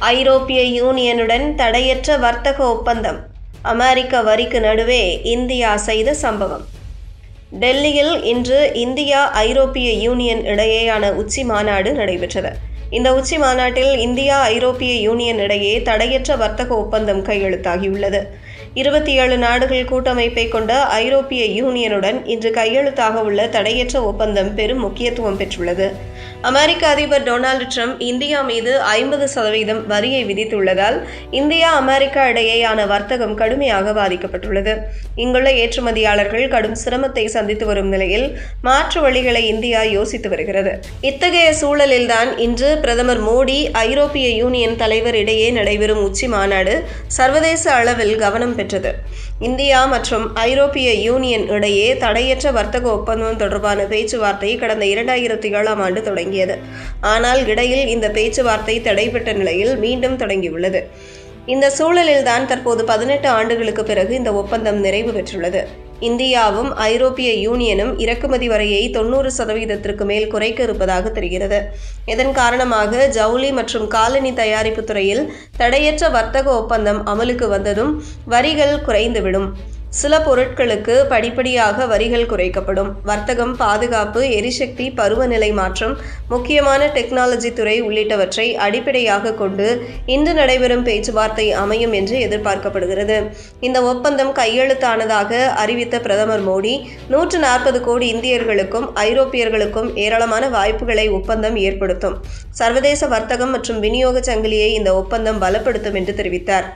ஐரோப்பிய யூனியனுடன் தடையற்ற வர்த்தக ஒப்பந்தம். அமெரிக்க வரிக்கு நடுவே இந்தியா செய்த சம்பவம். டெல்லியில் இன்று இந்தியா ஐரோப்பிய யூனியன் இடையேயான உச்சி மாநாடு நடைபெற்றது. இந்த உச்சி மாநாட்டில் இந்தியா ஐரோப்பிய யூனியன் இடையே தடையற்ற வர்த்தக ஒப்பந்தம் கையெழுத்தாகியுள்ளது. இருபத்தி ஏழு நாடுகள் கூட்டமைப்பை கொண்ட ஐரோப்பிய யூனியனுடன் இன்று கையெழுத்தாக உள்ள தடையற்ற ஒப்பந்தம் பெரும் முக்கியத்துவம் பெற்றுள்ளது. அமெரிக்க அதிபர் டொனால்டு ட்ரம்ப் இந்தியா மீது ஐம்பது சதவீதம் வரியை விதித்துள்ளதால் இந்தியா அமெரிக்கா இடையேயான வர்த்தகம் கடுமையாக பாதிக்கப்பட்டுள்ளது. இங்குள்ள ஏற்றுமதியாளர்கள் கடும் சிரமத்தை சந்தித்து வரும் நிலையில் மாற்று வழிகளை இந்தியா யோசித்து வருகிறது. இத்தகைய சூழலில்தான் இன்று பிரதமர் மோடி ஐரோப்பிய யூனியன் தலைவர் இடையே நடைபெறும் உச்சி மாநாடு சர்வதேச அளவில் கவனம் பெற்றது. இந்தியா மற்றும் ஐரோப்பிய யூனியன் இடையே தடையற்ற வர்த்தக ஒப்பந்தம் தொடர்பான பேச்சுவார்த்தை கடந்த இரண்டாயிரத்தி ஏழாம் ஆண்டு தொடங்கியது. ஆனால் இடையில் இந்த பேச்சுவார்த்தை தடைபட்ட நிலையில் மீண்டும் தொடங்கியுள்ளது. இந்த சூழலில்தான் தற்போது பதினெட்டு ஆண்டுகளுக்கு பிறகு இந்த ஒப்பந்தம் நிறைவு பெற்றுள்ளது. இந்தியாவும் ஐரோப்பிய யூனியனும் இறக்குமதி வரையை தொண்ணூறு சதவீதத்திற்கு மேல் குறைக்க இருப்பதாக தெரிகிறது. இதன் காரணமாக ஜவுளி மற்றும் காலனி தயாரிப்பு துறையில் தடையற்ற வர்த்தக ஒப்பந்தம் அமலுக்கு வந்ததும் வரிகள் குறைந்துவிடும். சில பொருட்களுக்கு படிப்படியாக வரிகள் குறைக்கப்படும். வர்த்தகம் பாதுகாப்பு எரிசக்தி பருவநிலை மாற்றம் முக்கியமான டெக்னாலஜி துறை உள்ளிட்டவற்றை அடிப்படையாக கொண்டு இன்று நடைபெறும் பேச்சுவார்த்தை அமையும் என்று எதிர்பார்க்கப்படுகிறது. இந்த ஒப்பந்தம் கையெழுத்தானதாக அறிவித்த பிரதமர் மோடி நூற்று நாற்பது கோடி இந்தியர்களுக்கும் ஐரோப்பியர்களுக்கும் ஏராளமான வாய்ப்புகளை ஒப்பந்தம் ஏற்படுத்தும். சர்வதேச வர்த்தகம் மற்றும் விநியோக சங்கிலியை இந்த ஒப்பந்தம் பலப்படுத்தும் என்று தெரிவித்தார்.